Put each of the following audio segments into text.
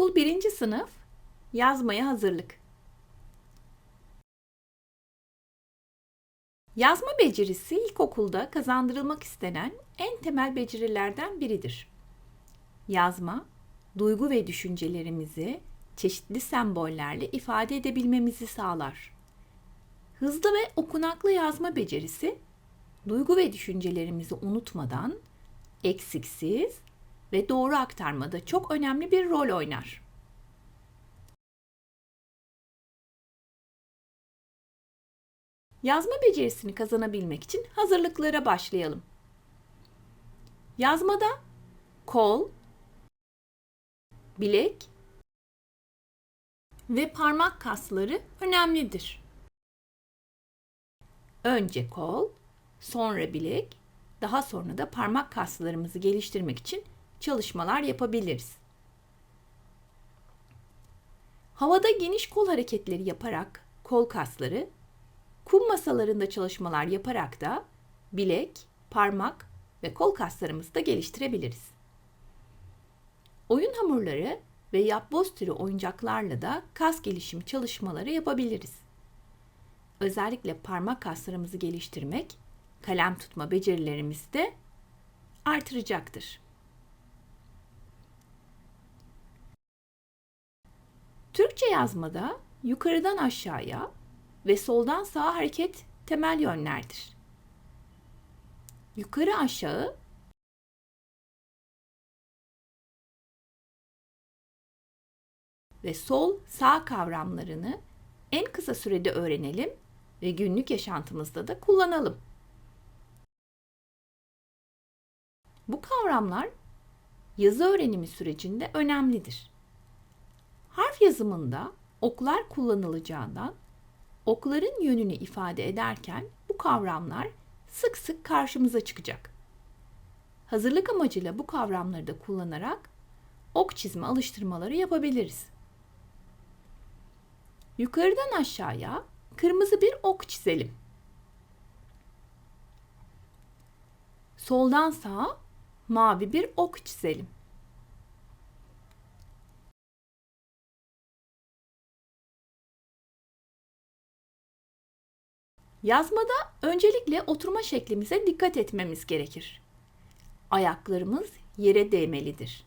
İlkokul 1. sınıf yazmaya hazırlık. Yazma becerisi ilkokulda kazandırılmak istenen en temel becerilerden biridir. Yazma, duygu ve düşüncelerimizi çeşitli sembollerle ifade edebilmemizi sağlar. Hızlı ve okunaklı yazma becerisi, duygu ve düşüncelerimizi unutmadan, eksiksiz ve doğru aktarmada çok önemli bir rol oynar. Yazma becerisini kazanabilmek için hazırlıklara başlayalım. Yazmada kol, bilek ve parmak kasları önemlidir. Önce kol, sonra bilek, daha sonra da parmak kaslarımızı geliştirmek için çalışmalar yapabiliriz. Havada geniş kol hareketleri yaparak kol kasları, kum masalarında çalışmalar yaparak da bilek, parmak ve kol kaslarımızı da geliştirebiliriz. Oyun hamurları ve yapboz türü oyuncaklarla da kas gelişimi çalışmaları yapabiliriz. Özellikle parmak kaslarımızı geliştirmek, kalem tutma becerilerimizi de artıracaktır. Türkçe yazmada yukarıdan aşağıya ve soldan sağa hareket temel yönlerdir. Yukarı aşağı ve sol sağ kavramlarını en kısa sürede öğrenelim ve günlük yaşantımızda da kullanalım. Bu kavramlar yazı öğrenimi sürecinde önemlidir. Harf yazımında oklar kullanılacağından okların yönünü ifade ederken bu kavramlar sık sık karşımıza çıkacak. Hazırlık amacıyla bu kavramları da kullanarak ok çizme alıştırmaları yapabiliriz. Yukarıdan aşağıya kırmızı bir ok çizelim. Soldan sağa mavi bir ok çizelim. Yazmada öncelikle oturma şeklimize dikkat etmemiz gerekir. Ayaklarımız yere değmelidir.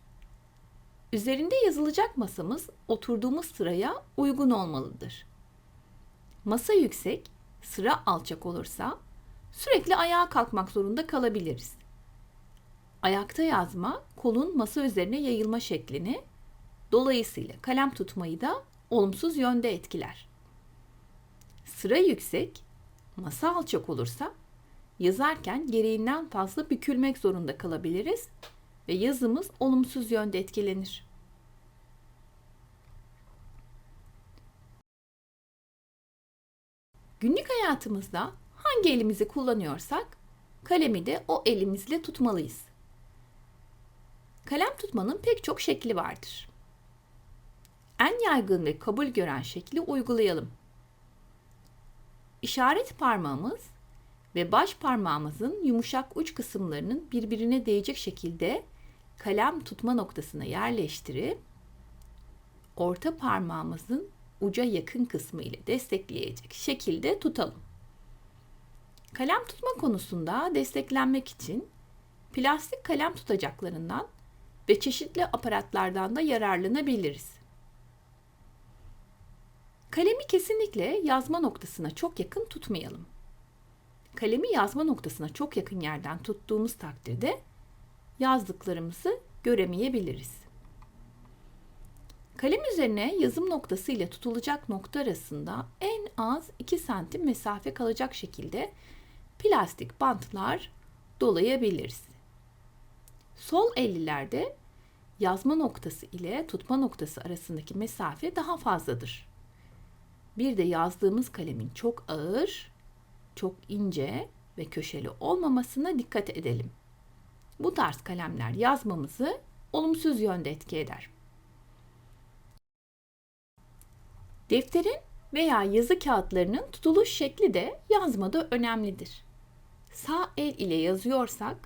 Üzerinde yazılacak masamız oturduğumuz sıraya uygun olmalıdır. Masa yüksek, sıra alçak olursa sürekli ayağa kalkmak zorunda kalabiliriz. Ayakta yazma kolun masa üzerine yayılma şeklini, dolayısıyla kalem tutmayı da olumsuz yönde etkiler. Sıra yüksek, masa alçak olursa yazarken gereğinden fazla bükülmek zorunda kalabiliriz ve yazımız olumsuz yönde etkilenir. Günlük hayatımızda hangi elimizi kullanıyorsak kalemi de o elimizle tutmalıyız. Kalem tutmanın pek çok şekli vardır. En yaygın ve kabul gören şekli uygulayalım. İşaret parmağımız ve baş parmağımızın yumuşak uç kısımlarının birbirine değecek şekilde kalem tutma noktasına yerleştirip orta parmağımızın uca yakın kısmı ile destekleyecek şekilde tutalım. Kalem tutma konusunda desteklenmek için plastik kalem tutacaklarından ve çeşitli aparatlardan da yararlanabiliriz. Kalemi kesinlikle yazma noktasına çok yakın tutmayalım. Kalemi yazma noktasına çok yakın yerden tuttuğumuz takdirde yazdıklarımızı göremeyebiliriz. Kalem üzerine yazım noktası ile tutulacak nokta arasında en az 2 santim mesafe kalacak şekilde plastik bantlar dolayabiliriz. Sol ellilerde yazma noktası ile tutma noktası arasındaki mesafe daha fazladır. Bir de yazdığımız kalemin çok ağır, çok ince ve köşeli olmamasına dikkat edelim. Bu tarz kalemler yazmamızı olumsuz yönde etki eder. Defterin veya yazı kağıtlarının tutuluş şekli de yazmada önemlidir. Sağ el ile yazıyorsak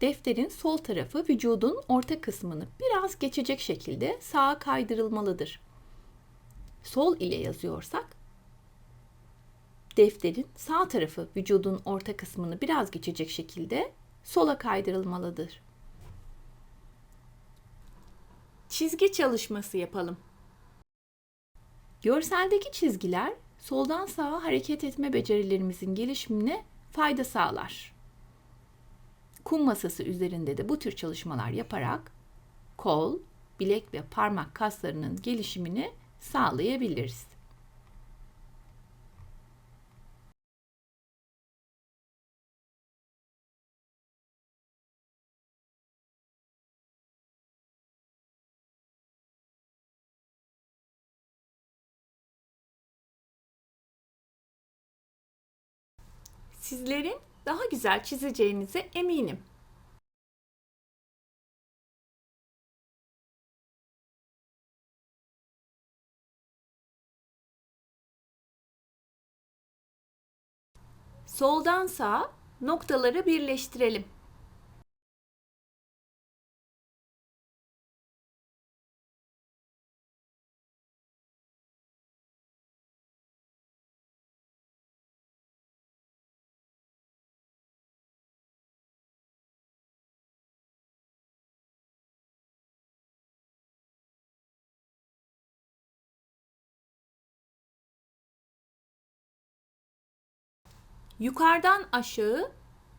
defterin sol tarafı vücudun orta kısmını biraz geçecek şekilde sağa kaydırılmalıdır. Sol ile yazıyorsak defterin sağ tarafı vücudun orta kısmını biraz geçecek şekilde sola kaydırılmalıdır. Çizgi çalışması yapalım. Görseldeki çizgiler soldan sağa hareket etme becerilerimizin gelişimine fayda sağlar. Kum masası üzerinde de bu tür çalışmalar yaparak kol, bilek ve parmak kaslarının gelişimini sağlayabiliriz. Sizlerin daha güzel çizeceğinize eminim. Soldan sağa noktaları birleştirelim. Yukarıdan aşağı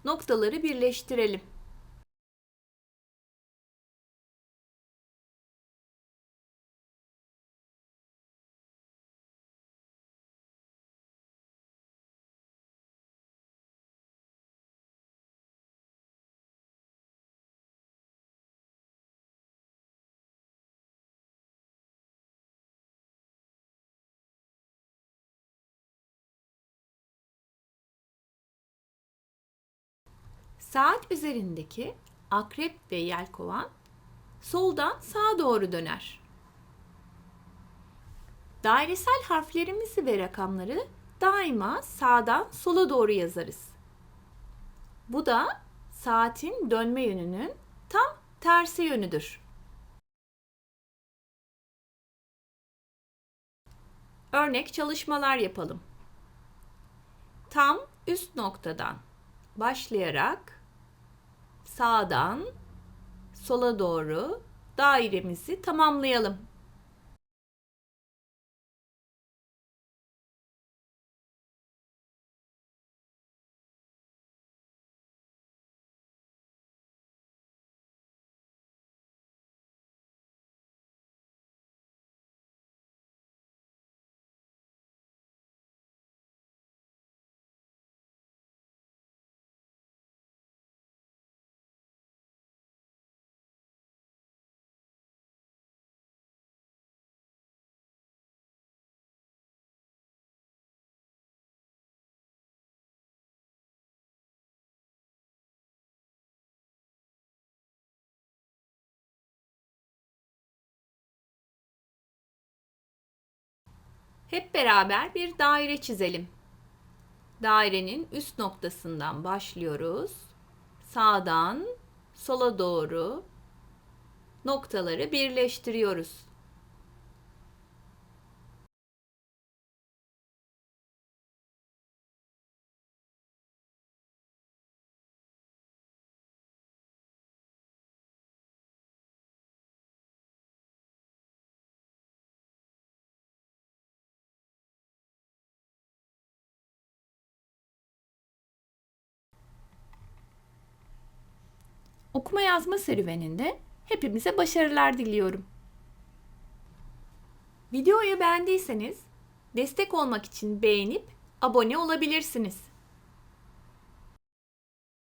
noktaları birleştirelim. Saat üzerindeki akrep ve yelkovan soldan sağa doğru döner. Dairesel harflerimizi ve rakamları daima sağdan sola doğru yazarız. Bu da saatin dönme yönünün tam tersi yönüdür. Örnek çalışmalar yapalım. Tam üst noktadan başlayarak sağdan sola doğru dairemizi tamamlayalım. Hep beraber bir daire çizelim. Dairenin üst noktasından başlıyoruz. Sağdan sola doğru noktaları birleştiriyoruz. Okuma yazma serüveninde hepimize başarılar diliyorum. Videoyu beğendiyseniz destek olmak için beğenip abone olabilirsiniz.